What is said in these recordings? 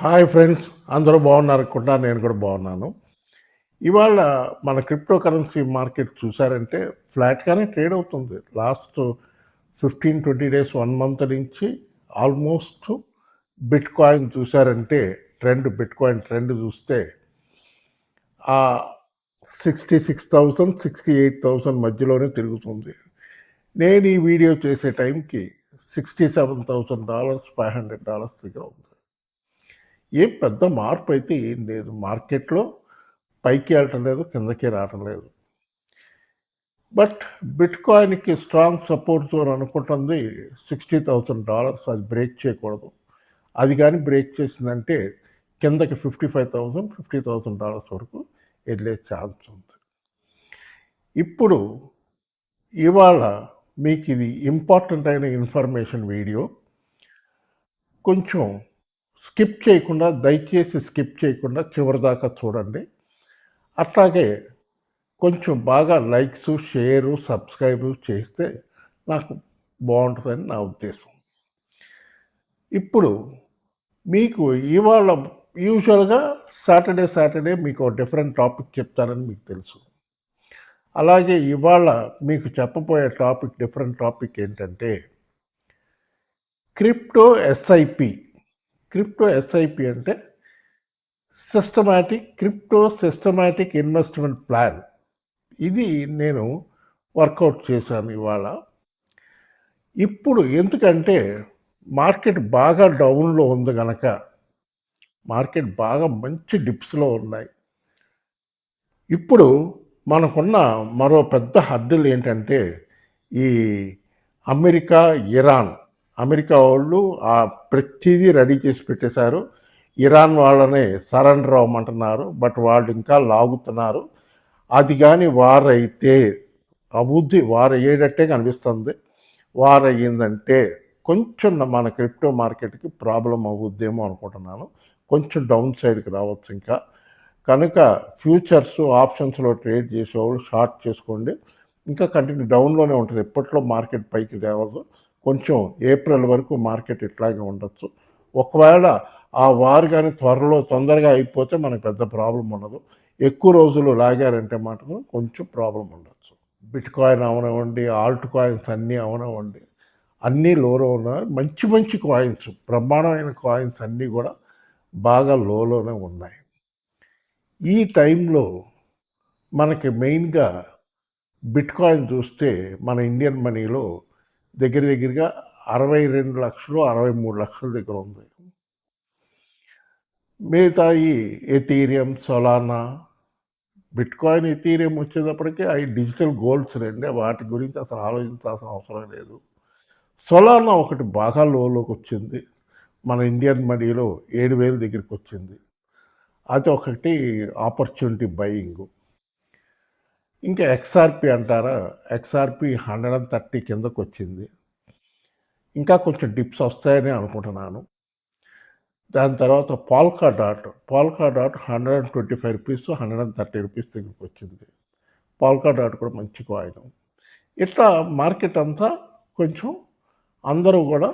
Hi friends అందరూ బాగున్నారు అనుకుంటా నేను కూడా బాగున్నాను. ఇవాళ మన క్రిప్టో కరెన్సీ మార్కెట్ చూసారంటే ఫ్లాట్గానే ట్రేడ్ అవుతుంది. Last fifteen twenty days one month నుంచి ఆల్మోస్ట్ బిట్ కాయిన్ చూసారంటే ట్రెండ్ బిట్ కాయిన్ ట్రెండ్ చూస్తే ఆ sixty six thousand sixty eight thousand మధ్యలోనే తిరుగుతుంది. నేను ఈ వీడియో చేసే టైంకి sixty seven thousand dollars five hundred dollars దగ్గర ఉంది. ఏం పెద్ద మార్పు అయితే ఏం లేదు. మార్కెట్లో పైకి వెళ్ళటం లేదు కిందకి రావటం లేదు. బట్ బిట్ కాయిన్కి స్ట్రాంగ్ సపోర్ట్ జోన్ అనుకుంటుంది సిక్స్టీ థౌసండ్ డాలర్స్. అది బ్రేక్ చేయకూడదు. అది కానీ బ్రేక్ చేసిందంటే కిందకి fifty five thousand fifty thousand dollars వరకు వెళ్ళే ఛాన్స్ ఉంది. ఇప్పుడు ఇవాళ మీకు ఇది ఇంపార్టెంట్ అయిన ఇన్ఫర్మేషన్ వీడియో. కొంచెం స్కిప్ చేయకుండా దయచేసి స్కిప్ చేయకుండా చివరి దాకా చూడండి. అట్లాగే కొంచెం బాగా లైక్స్ షేరు సబ్స్క్రైబ్ చేస్తే నాకు బాగుంటుందని నా ఉద్దేశం. ఇప్పుడు మీకు ఇవాళ యూజువల్గా సాటర్డే సాటర్డే మీకు డిఫరెంట్ టాపిక్ చెప్తారని మీకు తెలుసు. అలాగే ఇవాళ మీకు చెప్పబోయే టాపిక్ డిఫరెంట్ టాపిక్ ఏంటంటే క్రిప్టో ఎస్ఐపి క్రిప్టో ఎస్ఐపి అంటే systematic crypto systematic investment plan ఇది నేను వర్కౌట్ చేశాను ఇవాళ. ఇప్పుడు ఎందుకంటే మార్కెట్ బాగా డౌన్లో ఉంది కనుక మార్కెట్ బాగా మంచి డిప్స్లో ఉన్నాయి. ఇప్పుడు మనకున్న మరో పెద్ద హడ్డులు ఏంటంటే ఈ అమెరికా ఇరాన్ అమెరికా వాళ్ళు ఆ ప్రతిదీ రెడీ చేసి పెట్టేశారు. ఇరాన్ వాళ్ళని సరెండర్ అవ్వమంటున్నారు బట్ వాళ్ళు ఇంకా లాగుతున్నారు. అది కానీ వారైతే అభివృద్ధి వారయ్యేటట్టే కనిపిస్తుంది. వారయ్యిందంటే కొంచెం మన క్రిప్టో మార్కెట్కి ప్రాబ్లం అవుద్దేమో అనుకుంటున్నాను. కొంచెం డౌన్ సైడ్కి రావచ్చు ఇంకా. కనుక ఫ్యూచర్స్ ఆప్షన్స్లో ట్రేడ్ చేసేవాళ్ళు షార్ట్ చేసుకోండి. ఇంకా కంటిన్యూ డౌన్లోనే ఉంటుంది. ఎప్పట్లో మార్కెట్ పైకి రావద్దు కొంచెం ఏప్రిల్ వరకు మార్కెట్ ఇట్లాగే ఉండొచ్చు. ఒకవేళ ఆ వారు కానీ త్వరలో తొందరగా అయిపోతే మనకు పెద్ద ప్రాబ్లం ఉండదు. ఎక్కువ రోజులు లాగారంటే మాత్రం కొంచెం ప్రాబ్లం ఉండొచ్చు. బిట్ కాయిన్ అవనివ్వండి ఆల్ట్ కాయిన్స్ అన్నీ అవనివ్వండి అన్నీ లోలో ఉన్నాయి. మంచి మంచి కాయిన్స్ బ్రహ్మాండమైన కాయిన్స్ అన్నీ కూడా బాగా లోలోనే ఉన్నాయి. ఈ టైంలో మనకి మెయిన్గా బిట్ కాయిన్ చూస్తే మన ఇండియన్ మనీలో దగ్గర దగ్గరగా అరవై రెండు లక్షలు అరవై మూడు లక్షల దగ్గర ఉంది. మిగతా ఈ ఎథీరియం సొలానా బిట్కాయిన్ ఎథీరియం వచ్చేటప్పటికి అవి డిజిటల్ గోల్డ్స్ రండి. వాటి గురించి అసలు ఆలోచించాల్సిన అవసరం లేదు. సొలానా ఒకటి బాగా లోలోకి వచ్చింది. మన ఇండియన్ మనీలో ఏడు వేల దగ్గరికి వచ్చింది. అది ఒకటి ఆపర్చునిటీ బయింగ్. ఇంకా ఎక్స్ఆర్పి అంటారా? ఎక్స్ఆర్పి హండ్రెడ్ అండ్ థర్టీ కిందకు వచ్చింది ఇంకా కొంచెం డిప్స్ వస్తాయని అనుకుంటున్నాను. దాని తర్వాత Polkadot Polkadot hundred and twenty five rupees hundred and thirty rupees దగ్గరికి వచ్చింది పాల్కా డాట్ కూడా మంచి కాయిన్. ఇట్లా మార్కెట్ అంతా కొంచెం అందరూ కూడా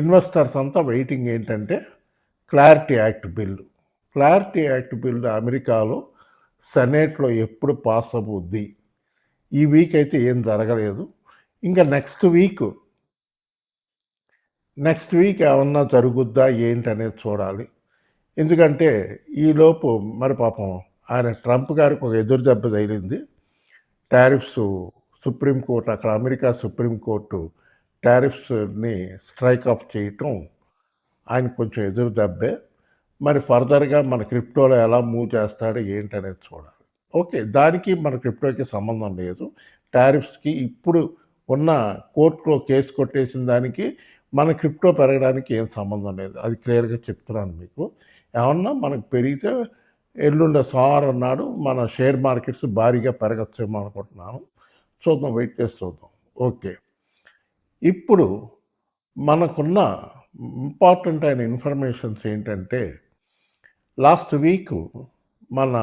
ఇన్వెస్టర్స్ అంతా వెయిటింగ్ ఏంటంటే clarity act bill clarity act bill అమెరికాలో సెనేట్లో ఎప్పుడు పాస్ అవుద్ది ఈ వీక్ అయితే ఏం జరగలేదు. ఇంకా నెక్స్ట్ వీక్ నెక్స్ట్ వీక్ ఏమన్నా జరుగుద్దా ఏంటి అనేది చూడాలి. ఎందుకంటే ఈలోపు మరి పాపం ఆయన ట్రంప్ గారికి ఒక ఎదురు దెబ్బ తగిలింది. టారిఫ్స్ సుప్రీంకోర్టు అక్కడ అమెరికా సుప్రీంకోర్టు టారిఫ్స్ని స్ట్రైక్ ఆఫ్ చేయటం ఆయన కొంచెం ఎదురు దెబ్బే. మరి ఫర్దర్గా మన క్రిప్టోలో ఎలా మూవ్ చేస్తాడో ఏంటి అనేది చూడాలి. ఓకే దానికి మన క్రిప్టోకి సంబంధం లేదు. టారిఫ్స్కి ఇప్పుడు ఉన్న కోర్టులో కేసు కొట్టేసిన దానికి మన క్రిప్టో పెరగడానికి ఏం సంబంధం లేదు. అది క్లియర్గా చెప్తున్నాను మీకు. ఏమన్నా మనకు పెరిగితే ఎల్లుండే సోమవారం అన్నాడు మన షేర్ మార్కెట్స్ భారీగా పెరగచ్చేమో అనుకుంటున్నాను. చూద్దాం వెయిట్ చేసి చూద్దాం. ఓకే. ఇప్పుడు మనకున్న ఇంపార్టెంట్ అయిన ఇన్ఫర్మేషన్స్ ఏంటంటే లాస్ట్ వీక్ మన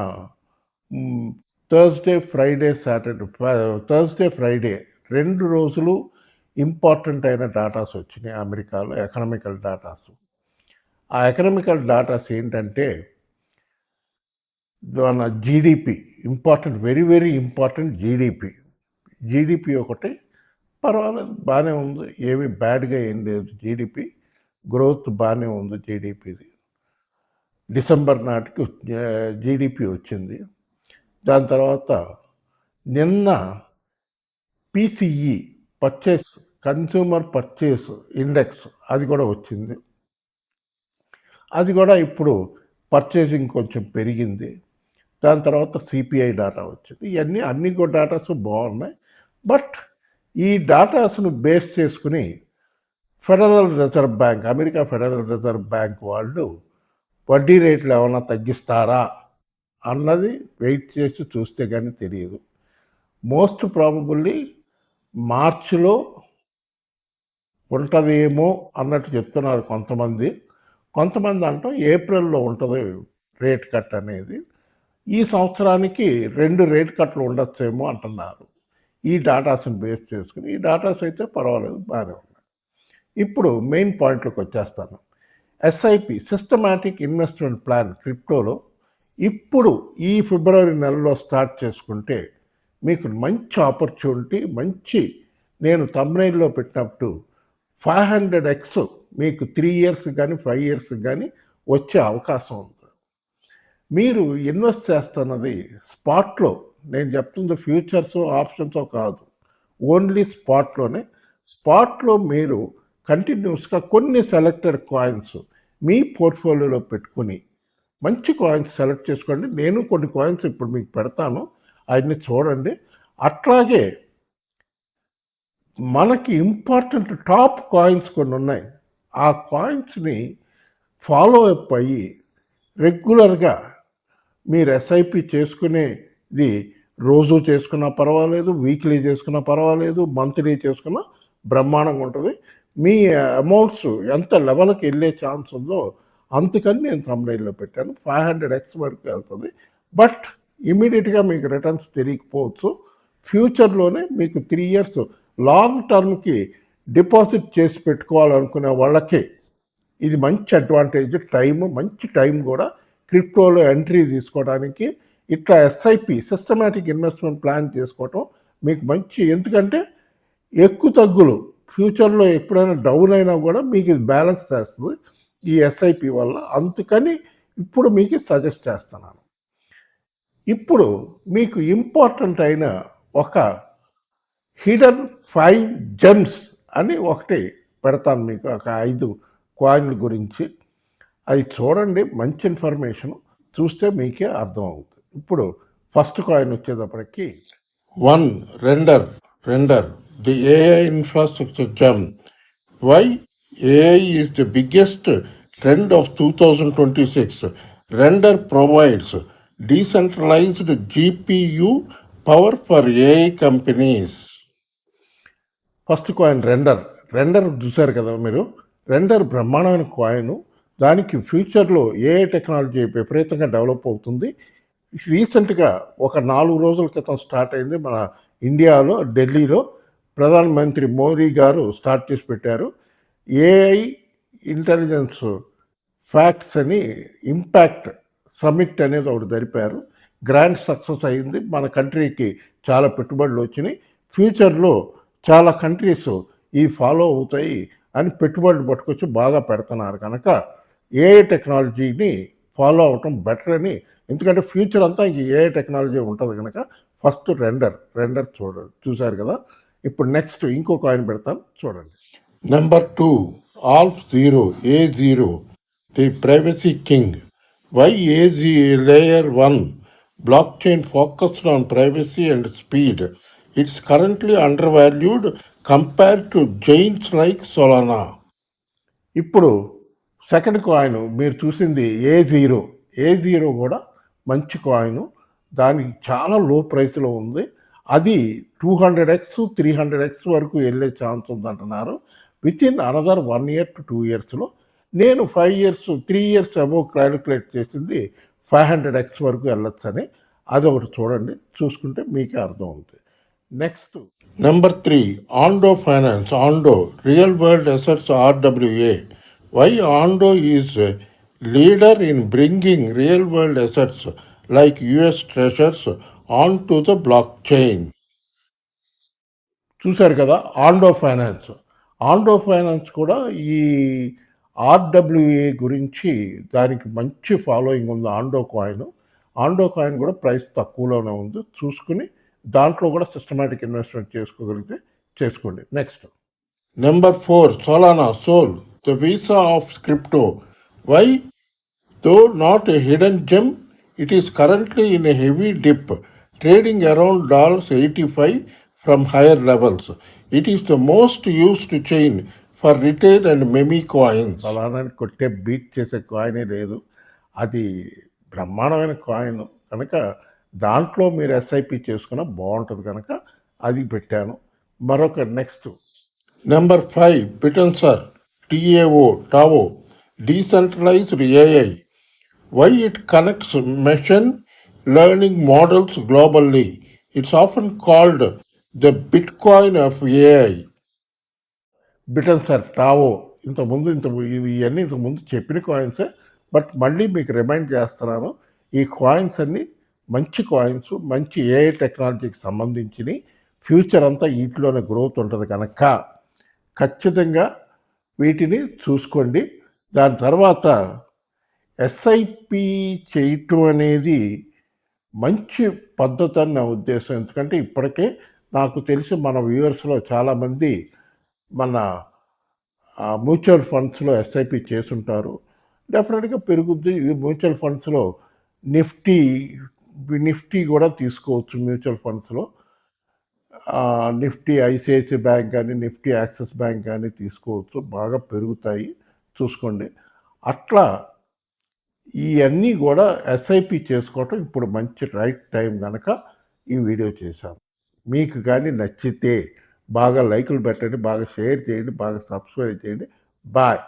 Thursday Friday Saturday Thursday Friday రెండు రోజులు ఇంపార్టెంట్ అయిన డాటాస్ వచ్చినాయి అమెరికాలో ఎకనామికల్ డాటాస్ ఆ ఎకనామికల్ డాటాస్ ఏంటంటే మన GDP important very very important GDP GDP ఒకటి పర్వాలేదు బాగానే ఉంది. ఏమి బ్యాడ్గా ఏం లేదు జీడిపి గ్రోత్ బాగానే ఉంది జీడిపిది డిసెంబర్ నాటికి జీడిపి వచ్చింది. దాని తర్వాత నిన్న PCE purchase consumer purchase index అది కూడా వచ్చింది. అది కూడా ఇప్పుడు పర్చేసింగ్ కొంచెం పెరిగింది. దాని తర్వాత సిపిఐ డేటా వచ్చింది. ఇవన్నీ అన్ని కూడా బాగున్నాయి. బట్ ఈ డేటాస్ను బేస్ చేసుకుని federal reserve bank America federal reserve bank వాళ్ళు వడ్డీ రేట్లు ఏమైనా తగ్గిస్తారా అన్నది వెయిట్ చేసి చూస్తే కానీ తెలియదు. మోస్ట్ ప్రాబబుల్లీ మార్చిలో ఉంటుందేమో అన్నట్టు చెప్తున్నారు కొంతమంది. కొంతమంది అంటాం ఏప్రిల్లో ఉంటుంది రేట్ కట్ అనేది ఈ సంవత్సరానికి రెండు రేట్ కట్లు ఉండొచ్చేమో అంటున్నారు. ఈ డాటాస్ని బేస్ చేసుకుని ఈ డాటాస్ అయితే పర్వాలేదు బాగానే ఉన్నాయి. ఇప్పుడు మెయిన్ పాయింట్లోకి వచ్చేస్తాను. ఎస్ఐపి సిస్టమాటిక్ ఇన్వెస్ట్మెంట్ ప్లాన్ క్రిప్టోలో ఇప్పుడు ఈ ఫిబ్రవరి నెలలో స్టార్ట్ చేసుకుంటే మీకు మంచి ఆపర్చునిటీ మంచి నేను తమ్నైల్లో పెట్టినప్పుడు ఫైవ్ హండ్రెడ్ ఎక్స్ మీకు త్రీ ఇయర్స్ కానీ ఫైవ్ ఇయర్స్ కానీ వచ్చే అవకాశం ఉంది. మీరు ఇన్వెస్ట్ చేస్తున్నది స్పాట్లో నేను చెప్తుంది ఫ్యూచర్స్ ఆప్షన్స్ కాదు. ఓన్లీ స్పాట్లోనే. స్పాట్లో మీరు కంటిన్యూస్గా కొన్ని సెలెక్టెడ్ కాయిన్స్ మీ పోర్ట్ఫోలియోలో పెట్టుకుని మంచి కాయిన్స్ సెలెక్ట్ చేసుకోండి. నేను కొన్ని కాయిన్స్ ఇప్పుడు మీకు పెడతాను. అవన్నీ చూడండి. అట్లాగే మనకి ఇంపార్టెంట్ టాప్ కాయిన్స్ కొన్ని ఉన్నాయి. ఆ కాయిన్స్ని ఫాలో అప్ అయ్యి రెగ్యులర్గా మీరు ఎస్ఐపి చేసుకునేది రోజు చేసుకున్నా పర్వాలేదు వీక్లీ చేసుకున్నా పర్వాలేదు మంత్లీ చేసుకున్నా బ్రహ్మాండంగా ఉంటుంది. మీ అమౌంట్స్ ఎంత లెవెల్కి వెళ్ళే ఛాన్స్ ఉందో అందుకని నేను తమిళలో పెట్టాను. ఫైవ్ హండ్రెడ్ ఎక్స్ వరకు వెళ్తుంది. బట్ ఇమీడియట్గా మీకు రిటర్న్స్ తిరిగిపోవచ్చు ఫ్యూచర్లోనే మీకు త్రీ ఇయర్స్ లాంగ్ టర్మ్కి డిపాజిట్ చేసి పెట్టుకోవాలనుకునే వాళ్ళకే ఇది మంచి అడ్వాంటేజ్ టైం మంచి టైం కూడా క్రిప్టోలో ఎంట్రీ తీసుకోవడానికి. ఇట్లా ఎస్ఐపి సిస్టమేటిక్ ఇన్వెస్ట్మెంట్ ప్లాన్ చేసుకోవటం మీకు మంచి. ఎందుకంటే ఎక్కువ తగ్గులు ఫ్యూచర్లో ఎప్పుడైనా డౌన్ అయినా కూడా మీకు ఇది బ్యాలెన్స్ చేస్తుంది ఈ ఎస్ఐపి వల్ల. అందుకని ఇప్పుడు మీకు సజెస్ట్ చేస్తున్నాను. ఇప్పుడు మీకు ఇంపార్టెంట్ అయిన ఒక హిడన్ ఫైవ్ జెమ్స్ అని ఒకటి పెడతాను మీకు. ఒక ఐదు కాయిన్ల గురించి. అది చూడండి మంచి ఇన్ఫర్మేషన్ చూస్తే మీకే అర్థం అవుతుంది ఇప్పుడు ఫస్ట్ కాయిన్ వచ్చేటప్పటికి one Render Render. The AI infrastructure gem why AI is the biggest trend of two thousand twenty six Render provides decentralised GPU power for AI companies first coin Render Render చూశారు కదా మీరు? Render బ్రహ్మాండమైన coin దానికి ఫ్యూచర్లో ఏ technology విపరీతంగా develop అవుతుంది. రీసెంట్గా ఒక నాలుగు రోజుల క్రితం స్టార్ట్ అయింది మన ఇండియాలో ఢిల్లీలో ప్రధానమంత్రి మోడీ గారు స్టార్ట్ చేసి పెట్టారు. ఏఐ ఇంటెలిజెన్స్ ఫ్యాక్ట్స్ అని ఇంపాక్ట్ సమిట్ అనేది ఒకటి జరిపారు. గ్రాండ్ సక్సెస్ అయింది. మన కంట్రీకి చాలా పెట్టుబడులు వచ్చినాయి. ఫ్యూచర్లో చాలా కంట్రీస్ ఈ ఫాలో అవుతాయి అని పెట్టుబడులు పట్టుకొచ్చి బాగా పెడుతున్నారు. కనుక ఏఐ టెక్నాలజీని ఫాలో అవటం బెటర్ అని ఎందుకంటే ఫ్యూచర్ అంతా ఇంక ఏఐ టెక్నాలజీ ఉంటుంది కనుక ఫస్ట్ రెండర్ రెండర్ చూడ చూశారు కదా. ఇప్పుడు నెక్స్ట్ ఇంకో కాయిన్ పెడతాను చూడండి. Number two Aleph zero A zero the privacy king Y A G layer one blockchain focused on privacy and speed it's currently undervalued compare to chains like Solana ఇప్పుడు second coin మీరు చూసింది ఏ zero A zero కూడా మంచి coin దానికి చాలా లో ప్రైస్లో ఉంది. అది two hundred X three hundred X వరకు వెళ్ళే ఛాన్స్ ఉందంటున్నారు. Within another one year to two ఇయర్స్లో నేను five years three years above calculate చేసింది ఫైవ్ హండ్రెడ్ ఎక్స్ వరకు వెళ్ళొచ్చని. అది ఒకటి చూడండి చూసుకుంటే మీకే అర్థం అవుతుంది next number three Ondo finance Ondo real world assets RWA why Ondo is bringing real world real like US treasures on to the blockchain చూశారు కదా ఆండో ఫైనాన్స్ ఆండో ఫైనాన్స్ కూడా ఈ ఆర్డబ్ల్యూఏ గురించి దానికి మంచి ఫాలోయింగ్ ఉంది ఆండో కాయిన్ ఆండో కాయిన్ కూడా price తక్కువలోనే ఉంది. చూసుకుని దాంట్లో కూడా సిస్టమేటిక్ ఇన్వెస్ట్మెంట్ చేసుకోగలిగితే చేసుకోండి. Next number four Solana SOL the Visa of crypto why though not a hidden gem it is currently in a heavy dip trading around dollars 85 from higher levels it is the most used chain for retail and meme coins అలానే కొట్టే beat చేసే కాయినే లేదు అది బ్రహ్మాండమైన coin కనుక దాంట్లో మీరు SIP చేసుకున్న బాగుంటుంది కనుక అది పెట్టాను మరొక next number five Bittensor TAO TAO decentralised AI why it connects machine learning models globally. It's often called the Bitcoin of AI. Bittensor TAO ఇంతకుముందు ఇంత ఇవి ఇవన్నీ ఇంతకుముందు చెప్పిన కాయిన్సే బట్ మళ్ళీ మీకు రిమైండ్ చేస్తున్నాను ఈ కాయిన్స్ అన్నీ మంచి కాయిన్స్ మంచి ఏఐ టెక్నాలజీకి సంబంధించి ఫ్యూచర్ అంతా వీటిలోనే గ్రోత్ ఉంటుంది కనుక ఖచ్చితంగా వీటిని చూసుకోండి దాని తర్వాత ఎస్ఐపి చేయటం అనేది మంచి పద్ధతి అని నా ఉద్దేశం. ఎందుకంటే ఇప్పటికే నాకు తెలిసి మన వ్యూవర్స్లో చాలామంది మన మ్యూచువల్ ఫండ్స్లో ఎస్ఐపి చేసుంటారు డెఫినెట్గా పెరుగుద్ది. ఈ మ్యూచువల్ ఫండ్స్లో నిఫ్టీ నిఫ్టీ కూడా తీసుకోవచ్చు మ్యూచువల్ ఫండ్స్లో. నిఫ్టీ ఐసిఐసి బ్యాంక్ కానీ నిఫ్టీ యాక్సిస్ బ్యాంక్ కానీ తీసుకోవచ్చు. బాగా పెరుగుతాయి. చూసుకోండి. అట్లా ఇవన్నీ కూడా ఎస్ఐపి చేసుకోవటం ఇప్పుడు మంచి రైట్ టైం కనుక ఈ వీడియో చేశాను మీకు కానీ నచ్చితే బాగా లైకులు పెట్టండి బాగా షేర్ చేయండి బాగా సబ్స్క్రైబ్ చేయండి. బాయ్